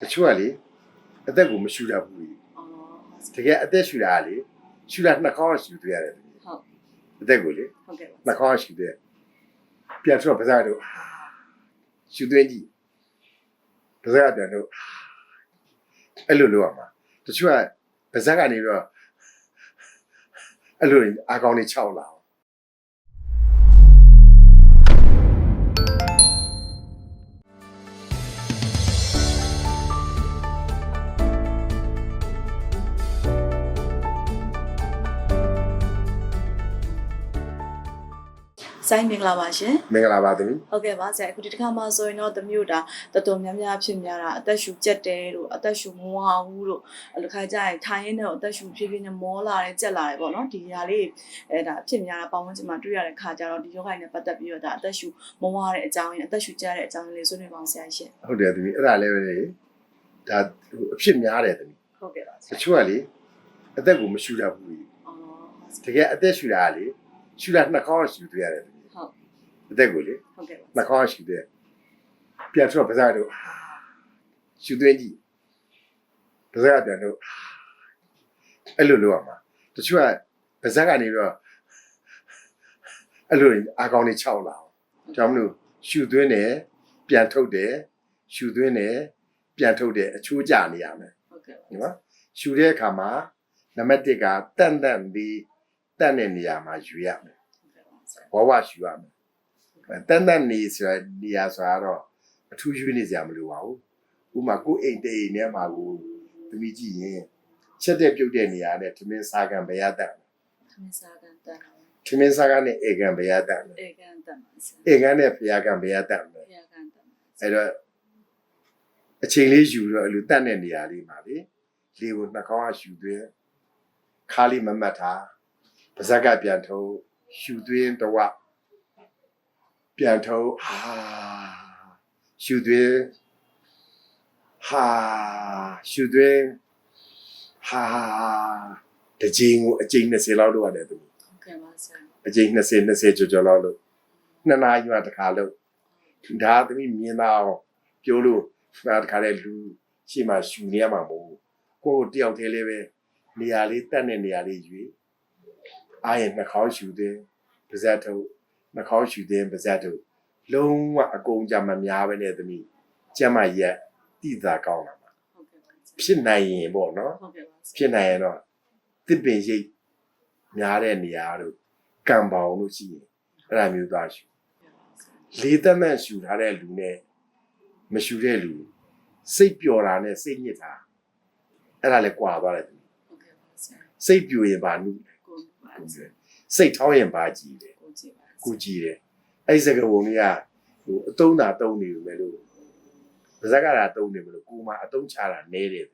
တချို့ကလေအသက်ကိုမရှူတတ်ဘူးလေအော်တကယ်အသက်ရှူတာကလေရှူတာနှာခေါင်းကရှူတွေ့ရတယ်ဟုတ်အသက်ကိုလေဟုတ်ကဲ့ပါနှာခေါင်းကရှူတွေ့ပြန်ထွက်ပါးစပ်တော့ရှူသွင်းကြည့်ပါးစပ်ကပြန်တော့အဲ့လိုလုပ်ရမှာတချို့ကပါးစပ်ကနေတော့အဲ့လိုအာကောင်းနေခြောက်လာ ဆိုင်မင်္ဂလာပါရှင်မင်္ဂလာပါသမီးဟုတ်ကဲ့ပါဆရာအခုဒီတစ်ခါမှဆိုရင်တော့သမီးတို့ဒါတော်တော်များများဖြစ်များတာအသက်ရှူကြက်တယ်တို့အသက်ရှူမဝဘူးတို့အဲ့လိုခါကြရင်ထိုင်ရင်းနဲ့အသက်ရှူဖြည်းဖြည်းနဲ့မောလာတယ်ကြက်လာတယ်ပေါ့နော်ဒီနေရာလေးအဲဒါဖြစ်များတာပတ်ဝန်းကျင်မှာတွေ့ရတဲ့ခါကြတော့ဒီယောဂိုင်းနဲ့ပတ်သက်ပြီးတော့ဒါအသက်ရှူမဝတဲ့အကြောင်းရင်းအသက်ရှူကြက်တဲ့အကြောင်းရင်းလေးဆွေးနွေးပါအောင်ဆရာရှင်ဟုတ်တယ်သမီးအဲ့ဒါလည်းပဲလေဒါအဖြစ်များတယ်သမီးဟုတ်ကဲ့ပါဆတရာချို့ကလေအသက်ကိုမရှူတတ်ဘူးလေအော်တကယ်အသက်ရှူတာကလေရှူတာနှာခေါင်းကရှူတွေ့ရတယ်သမီးဟုတ် အသက်ကိုလေဟုတ်ကဲ့ပါနှာခေါင်းကရှူတွေ့ပြန်ထွက်ပါးစပ်တော့ရှူသွင်းကြည့်ပါးစပ်ကပြန်တော့အဲ့လိုလုပ်ရမှာတချို့ကပါးစပ်ကနေတော့အဲ့လိုအာကောင်းနေခြောက်လာအောင်ကြောင့်မလို့ရှူသွင်းတယ်ပြန်ထုတ်တယ်ရှူသွင်းတယ်ပြန်ထုတ်တယ်အချိုးကျနေရမယ်ဟုတ်ကဲ့ပါဒီမှာရှူတဲ့အခါမှာနံပါတ်1ကတန့်တန့်ပြီးတန့်တဲ့နေရာမှာယူရမယ်ဟုတ်ကဲ့ပါဆရာဝဝရှူရမယ်အဲ တန့်တန့်နေဆိုတဲ့နေရာဆိုတော့အထူးယူနေစရာမလိုပါဘူးဥပမာကိုယ်အိမ်တိမ်ထဲမှာကိုသမီးကြည့်ရင်ချက်တဲ့ပြုတ်တဲ့နေရာနဲ့ထမင်းစားကန်ဘယ်ရတတ်သမင်းစားကန်တန်တာထမင်းစားကန်နဲ့အေကန်ဘယ်ရတတ်အေကန်တန်ပါဆရာအေကန်နဲ့ဖျားကန်ဘယ်ရတတ်ဖျာကန်တန်ပါဆရာအဲ့တော့အချိန်လေးယူတော့အလိုတတ်တဲ့နေရာလေးမှာလေလေကိုနှာခေါင်းကရှူသွင်းခါလေးမမတ်ထားပါဇက်ကပြန်ထုတ်ရှူသွင်းတော့ ပြန်ထုတ်ဟာရှူသွင်းဟာရှူသွင်းဟာတကြိမ်ကိုအကြိမ်20လောက်လုပ်ရတယ်သူဟုတ်ကဲ့ပါဆရာအကြိမ်20 20ကျော်ကျော်လောက်လုပ်နှစ်နာရီမှတစ်ခါလုပ်ဒါသမီးမြင်တာအောင်ပြောလို့ဒါတခါလေလူရှိမှရှူနေရမှာမဟုတ်ဘူးကိုယ်ကိုတယောက်တည်းလေးပဲနေရာလေးတက်တဲ့နေရာလေးယူအားရင်နှာခေါင်းရှူတဲ့ပါဇက်ထုတ် နှာခေါင်းရှူတဲ့ပါဇက်ထုတ်လုံးဝအကုန်ကြမများပဲနဲ့သမီးကျမရက်တိတာကောင်းလာမှာဟုတ်ကဲ့ပါဆရာဖြစ်နိုင်ရင်ပေါ့နော်ဟုတ်ကဲ့ပါဆရာဖြစ်နိုင်ရင်တော့တစ်ပင်ရိပ်များတဲ့နေရာတို့ကံပေါင်လို့ရှိရင်အဲ့ဒါမျိုးသွားရှူလေးသက်မဲ့ရှူထားတဲ့လူနဲ့မရှူတဲ့လူစိတ်ပျော်တာနဲ့စိတ်ညစ်တာအဲ့ဒါလည်းကွာသွားတယ်ဟုတ်ကဲ့ပါဆရာစိတ်ပြိုရင်ဘာနုကိုပါဆရာစိတ်ထောင်းရင်ဘာကြည်တယ် ကိုကြည့်ပါဆကိုရာကြည်တယ်အဲ့ဒီစကားပုံလေးကဟိုအတုံးတာတုံးနေပြီမဲ့လို့ပါဇက်ကတာတုံးနေမလို့ကိုမအတုံးချတာနဲတယ်